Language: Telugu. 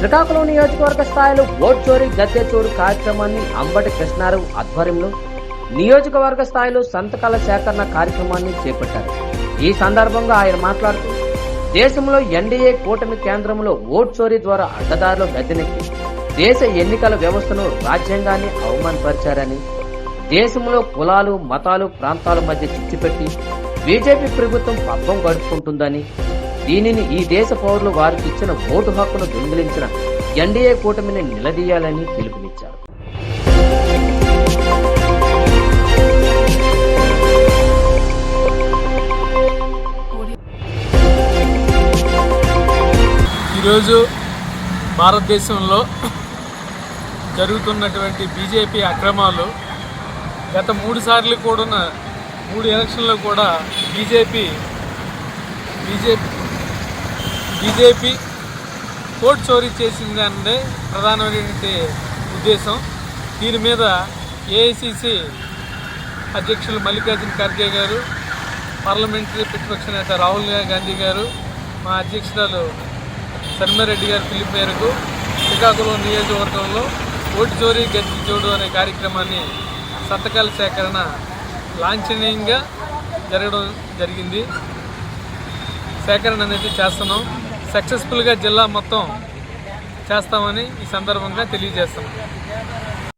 శ్రీకాకుళం నియోజకవర్గ స్థాయిలో ఓట్ చోరీ గద్దె చోరు కార్యక్రమాన్ని అంబటి కృష్ణారావు ఆధ్వర్యంలో నియోజకవర్గ స్థాయిలో సంతకాల సేకరణ కార్యక్రమాన్ని చేపట్టారు. ఈ సందర్భంగా ఆయన మాట్లాడుతూ దేశంలో ఎన్డీఏ కూటమి కేంద్రంలో ఓట్ చోరీ ద్వారా అడ్డదారిలో గద్దెనెక్కి దేశ ఎన్నికల వ్యవస్థను రాజ్యాంగాన్ని అవమానపరిచారని దేశంలో కులాలు మతాలు ప్రాంతాల మధ్య చిచ్చుపెట్టి బీజేపీ ప్రభుత్వం పబ్బం గడుపుకుంటుందని దీనిని ఈ దేశ పౌరులు వారికి ఇచ్చిన ఓటు హక్కును దొంగిలించిన ఎన్డీఏ కూటమిని నిలదీయాలని పిలుపునిచ్చారు. ఈరోజు భారతదేశంలో జరుగుతున్నటువంటి బీజేపీ అక్రమాలు గత మూడు సార్లు కూడా మూడు ఎలక్షన్లో కూడా బీజేపీ బీజేపీ బీజేపీ కోర్టు చోరీ చేసిందన్నదే ప్రధానమైనటువంటి ఉద్దేశం. దీని మీద ఏఐసిసి అధ్యక్షులు మల్లికార్జున ఖర్గే గారు పార్లమెంటరీ ప్రతిపక్ష నేత రాహుల్ గాంధీ గారు మా అధ్యక్షురాలు శర్మారెడ్డి గారు పిలుపు మేరకు శ్రీకాకుళం నియోజకవర్గంలో ఓటు చోరీ గట్టి చోడు అనే కార్యక్రమాన్ని సంతకాల సేకరణ లాంఛనీయంగా జరగడం జరిగింది. సేకరణ అనేది చేస్తున్నాం. సక్సెస్ఫుల్గా జిల్లా మొత్తం చేస్తామని ఈ సందర్భంగా తెలియజేస్తున్నాం.